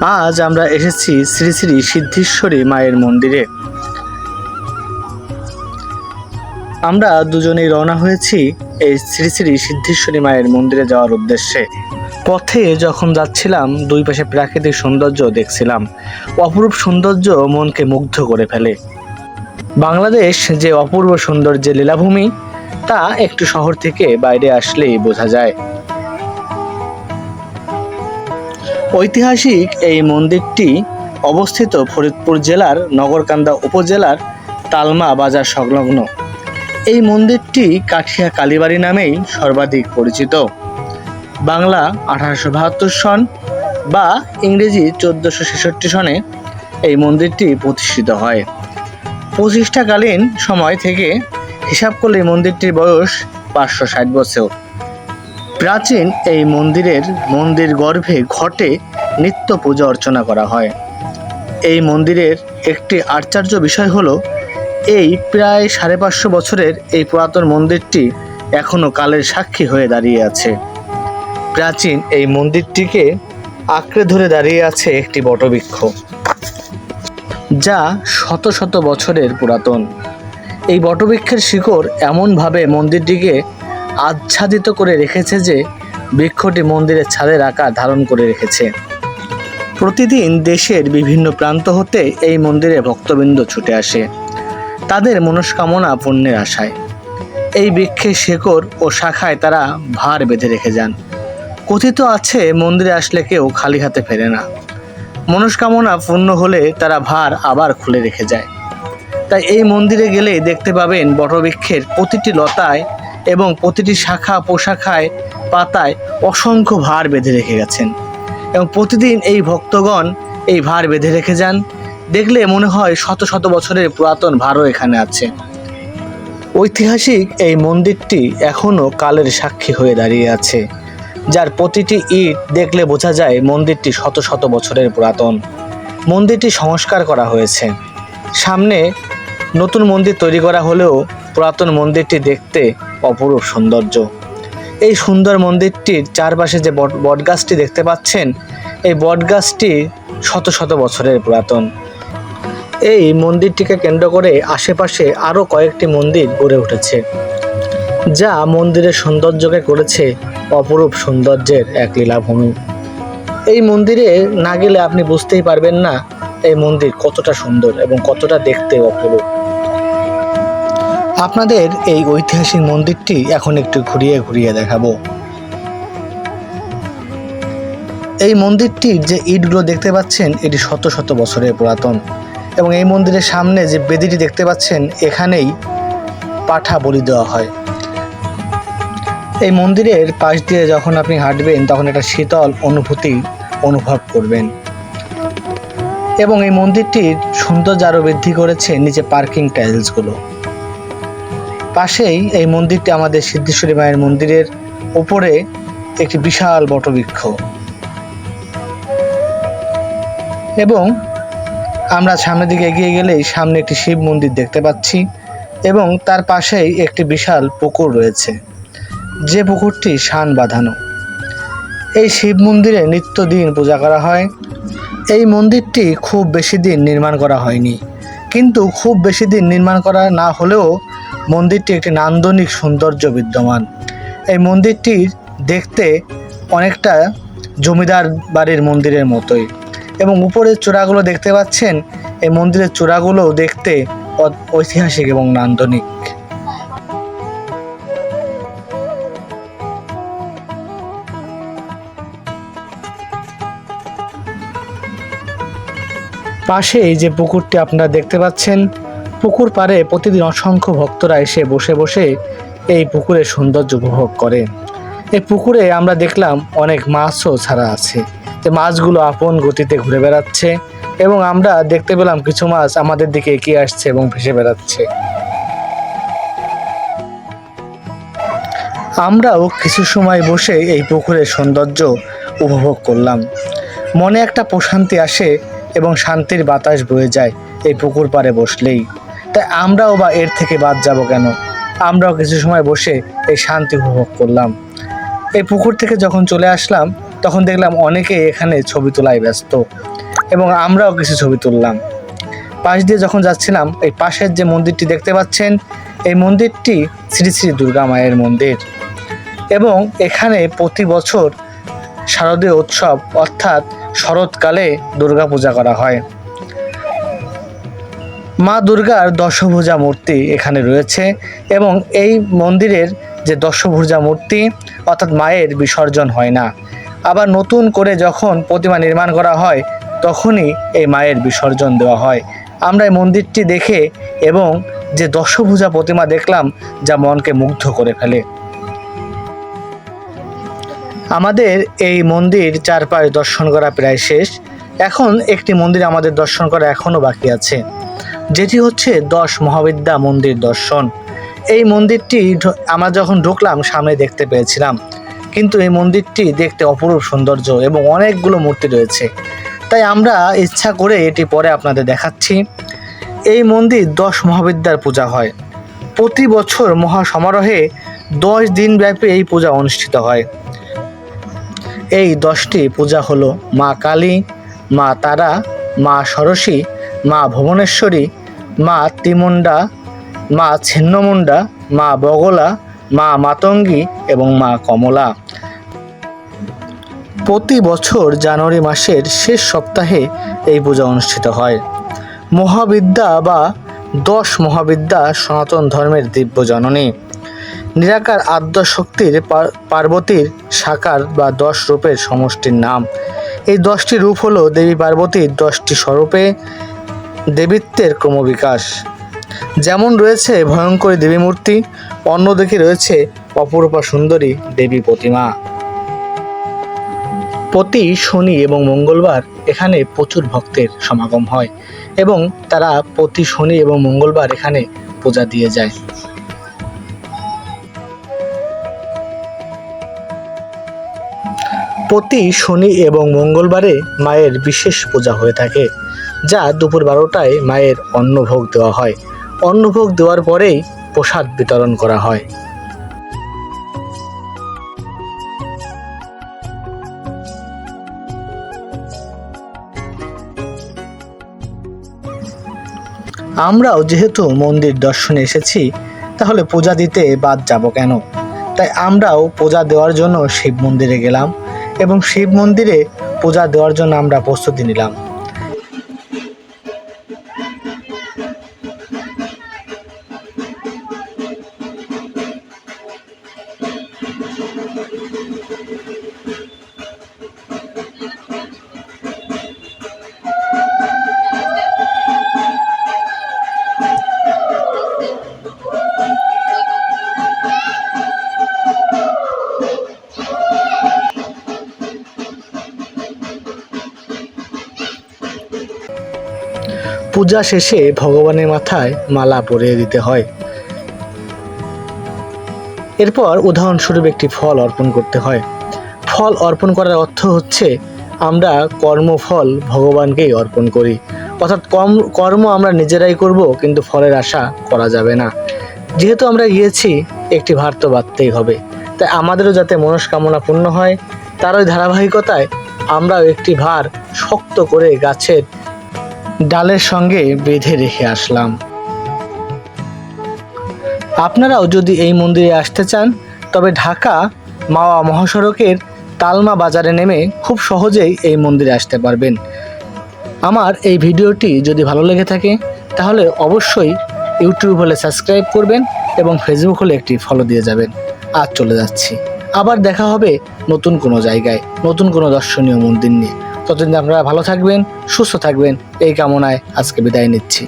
আজ আমরা এসেছি শ্রী শ্রী সিদ্ধেশ্বরী মায়ের মন্দিরে। আমরা দুজনেই রওনা হয়েছি এই শ্রী শ্রী সিদ্ধেশ্বরী মায়ের মন্দিরে যাওয়ার উদ্দেশ্যে। পথে যখন যাচ্ছিলাম, দুই পাশে প্রাকৃতিক সৌন্দর্য দেখছিলাম। অপরূপ সৌন্দর্য মনকে মুগ্ধ করে ফেলে। বাংলাদেশ যে অপূর্ব সৌন্দর্যের লীলাভূমি, তা একটু শহর থেকে বাইরে আসলেই বোঝা যায়। ঐতিহাসিক এই মন্দিরটি অবস্থিত ফরিদপুর জেলার নগরকান্দা উপজেলার তালমা বাজার সংলগ্ন। এই মন্দিরটি কাঠিয়া কালীবাড়ি নামেই সর্বাধিক পরিচিত। বাংলা আঠারোশো বাহাত্তর সন বা ইংরেজি চোদ্দোশো ছেষট্টি সনে এই মন্দিরটি প্রতিষ্ঠিত হয়। প্রতিষ্ঠাকালীন সময় থেকে হিসাব করলে মন্দিরটির বয়স পাঁচশো ষাট বছর। প্রাচীন এই মন্দিরের মন্দির গর্ভে ঘটে নিত্য পূজা অর্চনা করা হয়। এই মন্দিরের একটি আশ্চর্য বিষয় হলো, এই প্রায় সাড়ে পাঁচশো বছরের এই পুরাতন মন্দিরটি এখনও কালের সাক্ষী হয়ে দাঁড়িয়ে আছে। প্রাচীন এই মন্দিরটিকে আঁকড়ে ধরে দাঁড়িয়ে আছে একটি বটবৃক্ষ, যা শত শত বছরের পুরাতন। এই বটবৃক্ষের শিকড় এমনভাবে মন্দিরটিকে আচ্ছাদিত করে রেখেছে যে বৃক্ষটি মন্দিরের ছাদের আকার ধারণ করে রেখেছে। প্রতিদিন দেশের বিভিন্ন প্রান্ত হতে এই মন্দিরে ভক্তবৃন্দ ছুটে আসে। তাদের মনস্কামনা পূর্ণের আশায়। এই বৃক্ষের শেকড় ও শাখায় তারা ভার বেঁধে রেখে যান। কথিত আছে, মন্দিরে আসলে কেউ খালি হাতে ফেরে না। মনস্কামনা পূর্ণ হলে তারা ভার আবার খুলে রেখে যায়। তাই এই মন্দিরে গেলে দেখতে পাবেন বটবৃক্ষের প্রতিটি লতায় এবং প্রতিটি শাখা পোশাখায়, পাতায় অসংখ্য ভার বেঁধে রেখে গেছেন। এবং প্রতিদিন এই ভক্তগণ এই ভার বেঁধে রেখে যান। দেখলে মনে হয় শত শত বছরের পুরাতন ভারও এখানে আছে। ঐতিহাসিক এই মন্দিরটি এখনও কালের সাক্ষী হয়ে দাঁড়িয়ে আছে। যার প্রতিটি ইট দেখলে বোঝা যায় মন্দিরটি শত শত বছরের পুরাতন। মন্দিরটি সংস্কার করা হয়েছে। সামনে নতুন মন্দির তৈরি করা হলেও পুরাতন মন্দিরটি দেখতে অপরূপ সৌন্দর্য। এই সুন্দর মন্দিরটির চারপাশে যে বট বটগাছটি দেখতে পাচ্ছেন, এই বটগাছটি শত শত বছরের পুরাতন। এই মন্দিরটিকে কেন্দ্র করে আশেপাশে আরও কয়েকটি মন্দির গড়ে উঠেছে, যা মন্দিরের সৌন্দর্যকে করেছে অপরূপ সৌন্দর্যের এক লীলাভূমি। এই মন্দিরে না গেলে আপনি বুঝতেই পারবেন না এই মন্দির কতটা সুন্দর এবং কতটা দেখতে অপরূপ। আপনাদের এই ঐতিহাসিক মন্দিরটি এখন একটু ঘুরিয়ে ঘুরিয়ে দেখাবো। এই মন্দিরটির যে ইটগুলো দেখতে পাচ্ছেন, এটি শত শত বছরের পুরাতন এবং এই মন্দিরের সামনে যে বেদিটি দেখতে পাচ্ছেন, এখানেই পাঠা বলি দেওয়া হয়। এই মন্দিরের পাশ দিয়ে যখন আপনি হাঁটবেন, তখন একটা শীতল অনুভূতি অনুভব করবেন। এবং এই মন্দিরটির সৌন্দর্য আরও বৃদ্ধি করেছে নিচে পার্কিং টাইলসগুলো। পাশেই এই মন্দিরটি আমাদের সিদ্ধেশ্বরী মায়ের মন্দিরের উপরে একটি বিশাল বটবৃক্ষ। এবং আমরা সামনের দিকে এগিয়ে গেলেই সামনে একটি শিব মন্দির দেখতে পাচ্ছি এবং তার পাশেই একটি বিশাল পুকুর রয়েছে। যে পুকুরটি শান বাঁধানো। এই শিব মন্দিরে নিত্যদিন পূজা করা হয়। এই মন্দিরটি খুব বেশি দিন নির্মাণ করা হয়নি। কিন্তু খুব বেশি দিন নির্মাণ করা না হলেও মন্দিরটি একটি নান্দনিক সৌন্দর্য বিদ্যমান। এই মন্দিরটি দেখতে অনেকটা জমিদার বাড়ির মন্দিরের মতোই এবং উপরের চূড়াগুলো দেখতে পাচ্ছেন, এই মন্দিরের চূড়াগুলো দেখতে ঐতিহাসিক এবং নান্দনিক। পাশে যে পুকুরটি আপনারা দেখতে পাচ্ছেন পুকুর পাড়ে প্রতিদিন অসংখ্য ভক্তরা এসে বসে বসে এই পুকুরের সৌন্দর্য উপভোগ করে। এই পুকুরে আমরা দেখলাম অনেক মাছও ছাড়া আছে। যে মাছগুলো আপন গতিতে ঘুরে বেড়াচ্ছে এবং আমরা দেখতে পেলাম কিছু মাছ আমাদের দিকে এগিয়ে আসছে এবং ভেসে বেড়াচ্ছে। আমরাও কিছু সময় বসে এই পুকুরের সৌন্দর্য উপভোগ করলাম। মনে একটা প্রশান্তি আসে এবং শান্তির বাতাস বয়ে যায় এই পুকুর পাড়ে বসলেই। তাই আমরাও বা এর থেকে বাদ যাব কেন? আমরাও কিছু সময় বসে এই শান্তি উপভোগ করলাম। এই পুকুর থেকে যখন চলে আসলাম, তখন দেখলাম অনেকেই এখানে ছবি তোলায় ব্যস্ত এবং আমরাও কিছু ছবি তুললাম। পাশ দিয়ে যখন যাচ্ছিলাম, এই পাশের যে মন্দিরটি দেখতে পাচ্ছেন, এই মন্দিরটি শ্রী শ্রী দুর্গা মায়ের মন্দির এবং এখানে প্রতি বছর শারদীয় উৎসব অর্থাৎ শরৎকালে দুর্গা পূজা করা হয়। মা দুর্গার দশভুজা মূর্তি এখানে রয়েছে এবং এই মন্দিরের যে দশভুজা মূর্তি, অর্থাৎ মায়ের বিসর্জন হয় না। আবার নতুন করে যখন প্রতিমা নির্মাণ করা হয়, তখনই এই মায়ের বিসর্জন দেওয়া হয়। আমরা এই মন্দিরটি দেখে এবং যে দশভুজা প্রতিমা দেখলাম, যা মনকে মুগ্ধ করে ফেলে। আমাদের এই মন্দির চারপাশ দর্শন করা প্রায় শেষ। এখন একটি মন্দির আমাদের দর্শন করা এখনও বাকি আছে। যেটি হচ্ছে দশ মহাবিদ্যা মন্দির দর্শন। এই মন্দিরটি আমরা যখন ঢুকলাম, সামনে দেখতে পেয়েছিলাম। কিন্তু এই মন্দিরটি দেখতে অপরূপ সৌন্দর্য এবং অনেকগুলো মূর্তি রয়েছে। তাই আমরা ইচ্ছা করে এটি পরে আপনাদের দেখাচ্ছি। এই মন্দির দশ মহাবিদ্যার পূজা হয়। প্রতি বছর মহা সমারোহে দশ দিন ব্যাপী এই পূজা অনুষ্ঠিত হয়। এই দশটি পূজা হলো মা কালী, মা তারা, মা সরসী মা ভুবনেশ্বরী, মা তিমুন্ডা মা ছিন্নমুন্ডা মা বগলা, মা মাতঙ্গী এবং মা কমলা। প্রতি বছর জানুয়ারি মাসের শেষ সপ্তাহে এই পূজা অনুষ্ঠিত হয়। মহাবিদ্যা বা দশ মহাবিদ্যা সনাতন ধর্মের দিব্য জননী। নিরাকার আদ্য শক্তির পার্বতীর সাকার বা দশ রূপের সমষ্টির নাম। এই দশটি রূপ হলো দেবী পার্বতীর দশটি স্বরূপে দেবীত্বের ক্রমবিকাশ। যেমন রয়েছে ভয়ঙ্করী দেবী মূর্তি অন্যদিকে রয়েছে অপরূপা সুন্দরী দেবী প্রতিমা। প্রতি শনি এবং মঙ্গলবার এখানে প্রচুর ভক্তের সমাগম হয় এবং তারা প্রতি শনি এবং মঙ্গলবার এখানে পূজা দিয়ে যায়। প্রতি শনি এবং মঙ্গলবারে মায়ের বিশেষ পূজা হয়ে থাকে। যা দুপুর বারোটায় মায়ের অন্নভোগ দেওয়া হয়। অন্নভোগ দেওয়ার পরেই প্রসাদ বিতরণ করা হয়। আমরাও যেহেতু মন্দির দর্শনে এসেছি, তাহলে পূজা দিতে বাদ যাব কেন? তাই আমরাও পূজা দেওয়ার জন্য শিব মন্দিরে গেলাম এবং শিব মন্দিরে পূজা দেওয়ার জন্য আমরা প্রস্তুতি নিলাম। পূজা শেষে ভগবানের মাথায় মালা পরিয়ে দিতে হয়। এরপর উদাহরণস্বরূপ একটি ফল অর্পণ করতে হয়। ফল অর্পণ করার অর্থ হচ্ছে, আমরা কর্মফল ভগবানকেই অর্পণ করি। অর্থাৎ কম, কর্ম আমরা নিজেরাই করব, কিন্তু ফলের আশা করা যাবে না। যেহেতু আমরা গিয়েছি, একটি ভার তো বাঁধতেই হবে। তাই আমাদেরও যাতে মনস্কামনা পূর্ণ হয় তার ওই ধারাবাহিকতায় আমরাও একটি ভার শক্ত করে গাছের ডালের সঙ্গে বেঁধে রেখে আসলাম। আপনারাও যদি এই মন্দিরে আসতে চান, তবে ঢাকা মাওয়া মহাসড়কের তালমা বাজারে নেমে খুব সহজেই এই মন্দিরে আসতে পারবেন। আমার এই ভিডিওটি যদি ভালো লেগে থাকে, তাহলে অবশ্যই ইউটিউব হলে সাবস্ক্রাইব করবেন এবং ফেসবুক হলে একটি ফলো দিয়ে যাবেন। আজ চলে যাচ্ছি। আবার দেখা হবে নতুন কোনো জায়গায়, নতুন কোনো দর্শনীয় মন্দির নিয়ে। ততদিন আপনারা ভালো থাকবেন সুস্থ থাকবেন এই কামনায় আজকে বিদায় নিচ্ছি।